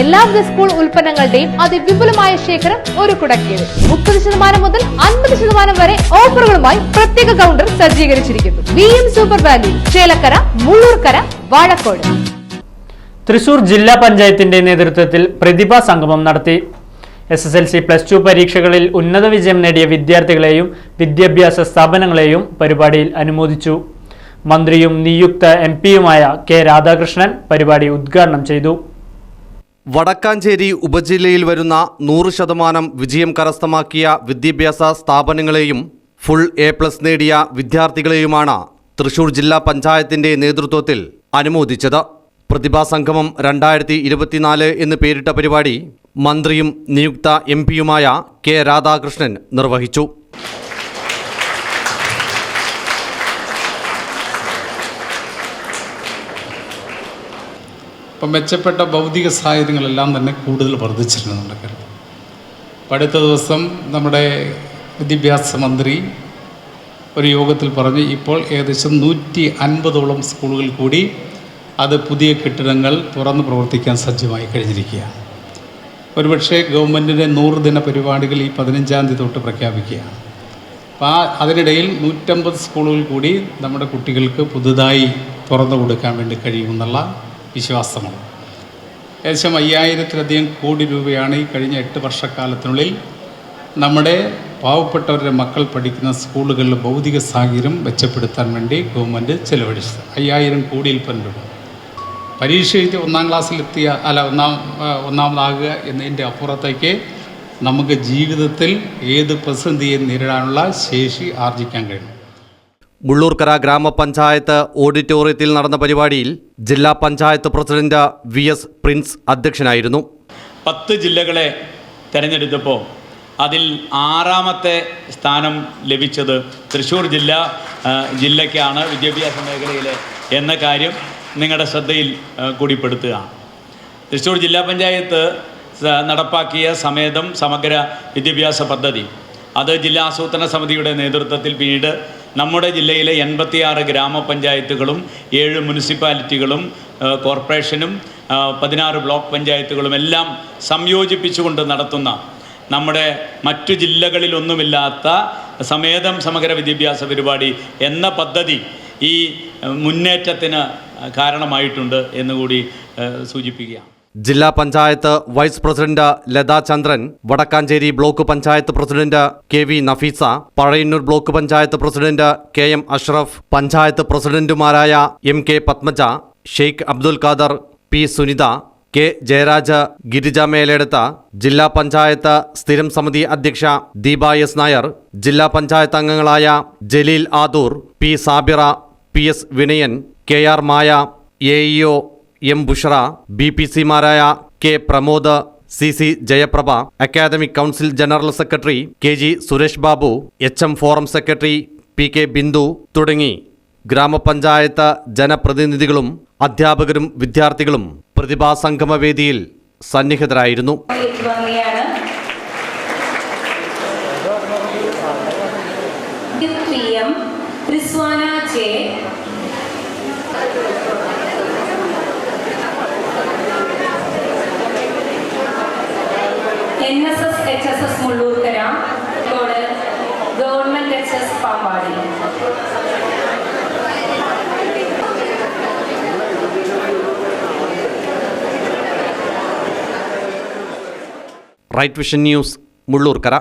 എല്ലാവിധ സ്കൂൾ ഉൽപ്പന്നങ്ങളുടെയും അതിവിപുലമായ ശേഖരം ഒരു കുടക്കീഴിൽ. മുപ്പത് ശതമാനം മുതൽ അൻപത് ശതമാനം വരെ ഓഫറുകളുമായി പ്രത്യേക കൗണ്ടർ സജ്ജീകരിച്ചിരിക്കുന്നു. V M super value Chelakkara Mullurkara Vazhakkode. Thrissur ജില്ലാ പഞ്ചായത്തിന്റെ നേതൃത്വത്തിൽ പ്രതിഭാ സംഗമം നടത്തി. S S L C plus two പരീക്ഷകളിൽ ഉന്നത വിജയം നേടിയ വിദ്യാർത്ഥികളെയും വിദ്യാഭ്യാസ സ്ഥാപനങ്ങളെയും പരിപാടിയിൽ അനുമോദിച്ചു. മന്ത്രിയും നിയുക്ത എം പിയുമായ കെ രാധാകൃഷ്ണൻ പരിപാടി ഉദ്ഘാടനം ചെയ്തു. വടക്കാഞ്ചേരി ഉപജില്ലയിൽ വരുന്ന നൂറ് ശതമാനം വിജയം കരസ്ഥമാക്കിയ വിദ്യാഭ്യാസ സ്ഥാപനങ്ങളെയും ഫുൾ എ പ്ലസ് നേടിയ വിദ്യാർത്ഥികളെയുമാണ് തൃശൂർ ജില്ലാ പഞ്ചായത്തിന്റെ നേതൃത്വത്തിൽ അനുമോദിച്ചത്. പ്രതിഭാസംഗമം രണ്ടായിരത്തി ഇരുപത്തിനാല് എന്ന് പേരിട്ട പരിപാടി മന്ത്രിയും നിയുക്ത എം പിയുമായ കെ രാധാകൃഷ്ണൻ നിർവഹിച്ചു. ഇപ്പം മെച്ചപ്പെട്ട ഭൗതിക സാഹചര്യങ്ങളെല്ലാം തന്നെ കൂടുതൽ വർദ്ധിച്ചിരുന്നുണ്ട് കേരളം. അപ്പം അടുത്ത ദിവസം നമ്മുടെ വിദ്യാഭ്യാസ മന്ത്രി ഒരു യോഗത്തിൽ പറഞ്ഞ് ഇപ്പോൾ ഏകദേശം നൂറ്റി അൻപതോളം സ്കൂളുകൾ കൂടി അത് പുതിയ കെട്ടിടങ്ങൾ തുറന്ന് പ്രവർത്തിക്കാൻ സജ്ജമായി കഴിഞ്ഞിരിക്കുകയാണ്. ഒരുപക്ഷെ ഗവൺമെന്റിന്റെ നൂറ് ദിന പരിപാടികൾ ഈ പതിനഞ്ചാം തീയതി തൊട്ട് പ്രഖ്യാപിക്കുകയാണ്. അപ്പോൾ ആ അതിനിടയിൽ നൂറ്റമ്പത് സ്കൂളുകൾ കൂടി നമ്മുടെ കുട്ടികൾക്ക് പുതുതായി തുറന്നു കൊടുക്കാൻ വേണ്ടി കഴിയുമെന്നുള്ള വിശ്വാസമാണ്. ഏകദേശം അയ്യായിരത്തിലധികം കോടി രൂപയാണ് ഈ കഴിഞ്ഞ എട്ട് വർഷക്കാലത്തിനുള്ളിൽ നമ്മുടെ പാവപ്പെട്ടവരുടെ മക്കൾ പഠിക്കുന്ന സ്കൂളുകളിലെ ഭൗതിക സാഹചര്യം മെച്ചപ്പെടുത്താൻ വേണ്ടി ഗവൺമെന്റ് ചെലവഴിച്ചത്. അയ്യായിരം കോടിയിൽ പരം രൂപ. പരീക്ഷ എഴുതി ഒന്നാം ക്ലാസ്സിലെത്തിയ അല്ല ഒന്നാം ഒന്നാമതാകുക എന്നതിന്റെ അപ്പുറത്തേക്ക് നമുക്ക് ജീവിതത്തിൽ ഏത് പ്രതിസന്ധിയെ നേരിടാനുള്ള ശേഷി ആർജിക്കാൻ കഴിയും. മുള്ളൂർക്കര ഗ്രാമപഞ്ചായത്ത് ഓഡിറ്റോറിയത്തിൽ നടന്ന പരിപാടിയിൽ ജില്ലാ panchayat president V S Prince അധ്യക്ഷനായിരുന്നു. പത്ത് ജില്ലകളെ തിരഞ്ഞെടുത്തപ്പോൾ അതിൽ ആറാമത്തെ സ്ഥാനം ലഭിച്ചത് തൃശ്ശൂർ ജില്ല ജില്ലയ്ക്കാണ് വിദ്യാഭ്യാസ മേഖലയിൽ എന്ന കാര്യം നിങ്ങളുടെ ശ്രദ്ധയിൽ കൂടിപ്പെടുത്തുക. തൃശ്ശൂർ ജില്ലാ പഞ്ചായത്ത് നടപ്പാക്കിയ സമേതം സമഗ്ര വിദ്യാഭ്യാസ പദ്ധതി. അത് ജില്ലാ ആസൂത്രണ സമിതിയുടെ നേതൃത്വത്തിൽ പിന്നീട് നമ്മുടെ ജില്ലയിലെ എൺപത്തിയാറ് ഗ്രാമപഞ്ചായത്തുകളും ഏഴ് മുനിസിപ്പാലിറ്റികളും കോർപ്പറേഷനും പതിനാറ് ബ്ലോക്ക് പഞ്ചായത്തുകളും എല്ലാം സംയോജിപ്പിച്ചുകൊണ്ട് നടത്തുന്ന നമ്മുടെ മറ്റു ജില്ലകളിലൊന്നുമില്ലാത്ത സമേതം സമഗ്ര വിദ്യാഭ്യാസ പരിപാടി എന്ന പദ്ധതി ഈ മുന്നേറ്റത്തിന് കാരണമായിട്ടുണ്ട് എന്നുകൂടി സൂചിപ്പിക്കുകയാണ് ജില്ലാ panchayat vice president Latha Chandran Vadakkanchery block panchayat president K V Nafeesa Pazhayannur block panchayat president K M Ashraf panchayat പ്രസിഡന്റുമാരായ M K Padmaja Sheikh Abdul Khader P Sunitha K Jayaraj Girija മേലെടുത്ത ജില്ലാ പഞ്ചായത്ത് സ്ഥിരം സമിതി അധ്യക്ഷ Deepa S Nair ജില്ലാ പഞ്ചായത്ത് അംഗങ്ങളായ Jaleel Adoor P Sabira P S Vinayan K R Maya A M Bushara B P സിമാരായ K Pramod C C Jayaprabha academic council general secretary K G Suresh Babu H M forum secretary P K Bindu തുടങ്ങി. ഗ്രാമപഞ്ചായത്ത് ജനപ്രതിനിധികളും അധ്യാപകരും വിദ്യാർത്ഥികളും പ്രതിഭാസംഗമ വേദിയിൽ സന്നിഹിതരായിരുന്നു. P M J N S S H S S Mullurkara കോട് S Pampady right vision news Mullurkara